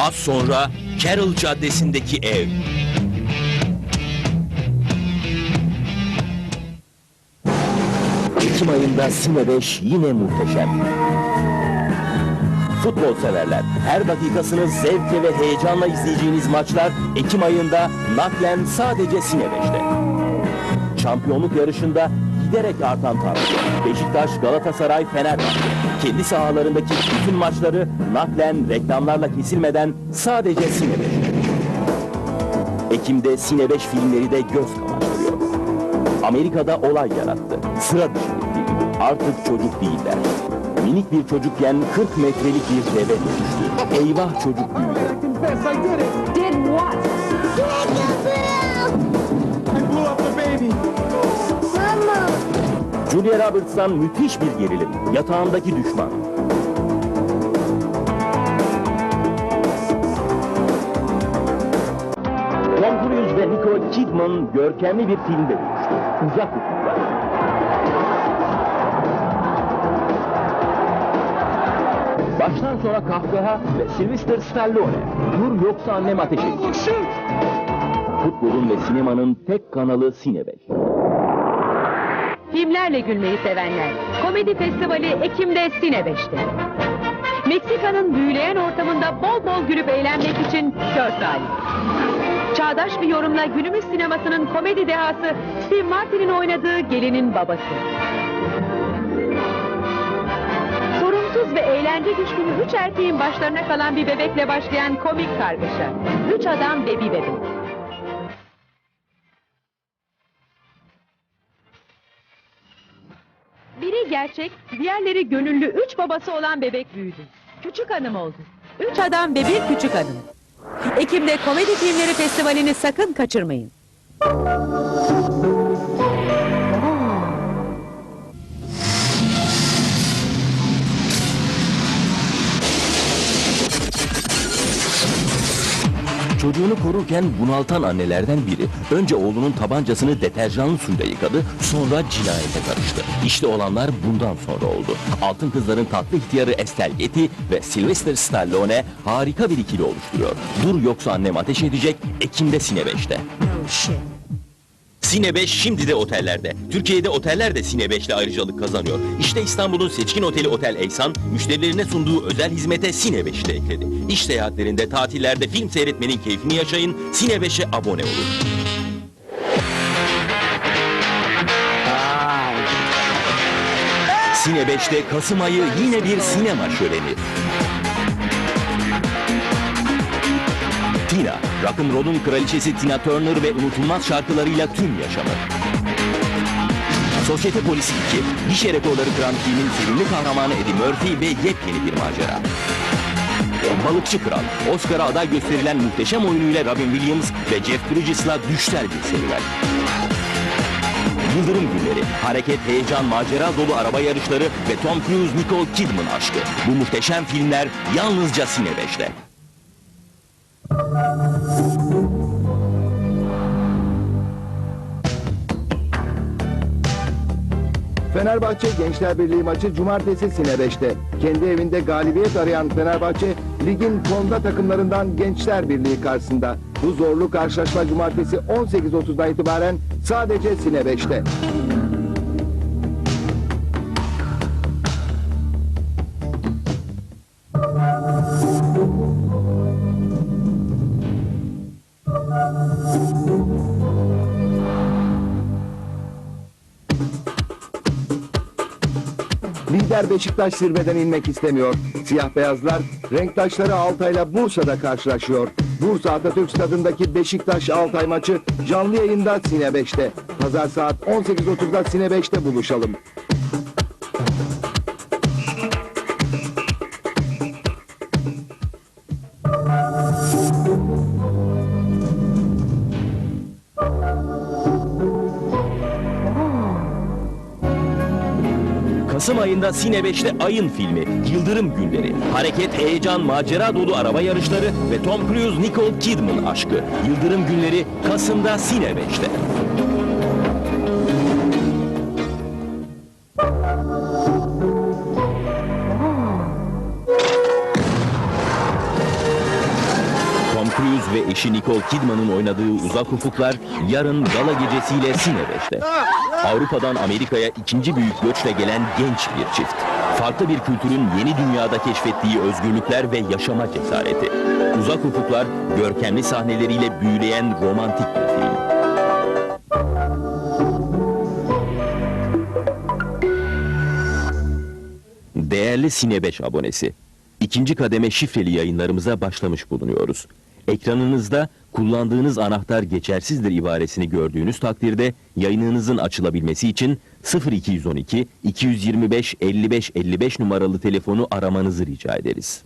Az sonra Carroll Caddesi'ndeki ev. Ekim ayında Sine 5 yine muhteşem. Futbol severler, her dakikasını zevkle ve heyecanla izleyeceğiniz maçlar Ekim ayında naklen sadece Sine 5'te. Şampiyonluk yarışında giderek artan tansiyon. Beşiktaş, Galatasaray, Fenerbahçe. Kendi sahalarındaki bütün maçları naklen reklamlarla kesilmeden sadece Sine 5'te. Ekim'de Sine 5 filmleri de göz kamaştırıyor. Amerika'da olay yarattı. Sıra dışı film. Artık çocuk değiller. Minik bir çocukken 40 metrelik bir deve dönüştü. Eyvah çocuk büyüdü. Julia Roberts'tan müthiş bir gerilim. Yatağındaki düşman. Tom Cruise ve Nicole Kidman görkemli bir filmde buluştu. Uzak ufuklar. Baştan sona kahkaha ve Sylvester Stallone. Dur yoksa annem ateş edecek. Futbolun ve sinemanın tek kanalı 5. Filmlerle gülmeyi sevenler. Komedi Festivali Ekim'de Sine 5'te. Meksika'nın büyüleyen ortamında bol bol gülüp eğlenmek için kör talih. Çağdaş bir yorumla günümüz sinemasının komedi dehası Steve Martin'in oynadığı Gelinin Babası. Sorumsuz ve eğlence düşkünü üç erkeğin başlarına kalan bir bebekle başlayan komik kargaşa. Üç adam ve bir bebek. Biri gerçek, diğerleri gönüllü üç babası olan bebek büyüdü. Küçük hanım oldu. Üç adam ve bir küçük hanım. Ekim'de Komedi Filmleri Festivali'ni sakın kaçırmayın. Çocuğunu korurken bunaltan annelerden biri önce oğlunun tabancasını deterjanlı suyla yıkadı sonra cinayete karıştı. İşte olanlar bundan sonra oldu. Altın Kızların tatlı ihtiyarı Estelle Getty ve Sylvester Stallone harika bir ikili oluşturuyor. Dur yoksa annem ateş edecek Ekim'de Sine 5'te. Sine 5 şimdi de otellerde. Türkiye'de oteller de Sine 5 ile ayrıcalık kazanıyor. İşte İstanbul'un seçkin oteli Otel Eysan, müşterilerine sunduğu özel hizmete Sine 5'i de ekledi. İş seyahatlerinde, tatillerde film seyretmenin keyfini yaşayın, Sine 5'e abone olun. Sine 5'te Kasım ayı yine bir sinema şöleni. Tina, rock'n'roll'un kraliçesi Tina Turner ve unutulmaz şarkılarıyla tüm yaşamı. Sosyete Polisi 2, gişe rekorları kıran filmin sevimli kahramanı Eddie Murphy ve yepyeni bir macera. Balıkçı Kral, Oscar'a aday gösterilen muhteşem oyunuyla Robin Williams ve Jeff Bridges'la düşler bir serüven. Yıldırım Günleri, hareket, heyecan, macera dolu araba yarışları ve Tom Cruise, Nicole Kidman aşkı. Bu muhteşem filmler yalnızca Sine 5'te. Fenerbahçe Gençler Birliği maçı cumartesi Sine 5'te. Kendi evinde galibiyet arayan Fenerbahçe, ligin fonda takımlarından Gençler Birliği karşısında. Bu zorlu karşılaşma cumartesi 18.30'dan itibaren sadece Sine 5'te. Lider Beşiktaş zirveden inmek istemiyor. Siyah beyazlar renktaşları Altay'la Bursa'da karşılaşıyor. Bursa Atatürk Stadı'ndaki Beşiktaş Altay maçı canlı yayında Sine 5'te. Pazar saat 18.30'da Sine 5'te buluşalım. Kasım ayında Sine 5'te Ayın filmi, Yıldırım Günleri, hareket, heyecan, macera dolu araba yarışları ve Tom Cruise, Nicole Kidman aşkı. Yıldırım Günleri Kasım'da Sine 5'te. Eşi Nicole Kidman'ın oynadığı Uzak Ufuklar yarın gala gecesiyle Sine 5'te. Avrupa'dan Amerika'ya ikinci büyük göçle gelen genç bir çift. Farklı bir kültürün yeni dünyada keşfettiği özgürlükler ve yaşama cesareti. Uzak Ufuklar görkemli sahneleriyle büyüleyen romantik bir film. Değerli Sine 5 abonesi, ikinci kademe şifreli yayınlarımıza başlamış bulunuyoruz. Ekranınızda kullandığınız anahtar geçersizdir ibaresini gördüğünüz takdirde yayınınızın açılabilmesi için 0212 225 55 55 numaralı telefonu aramanızı rica ederiz.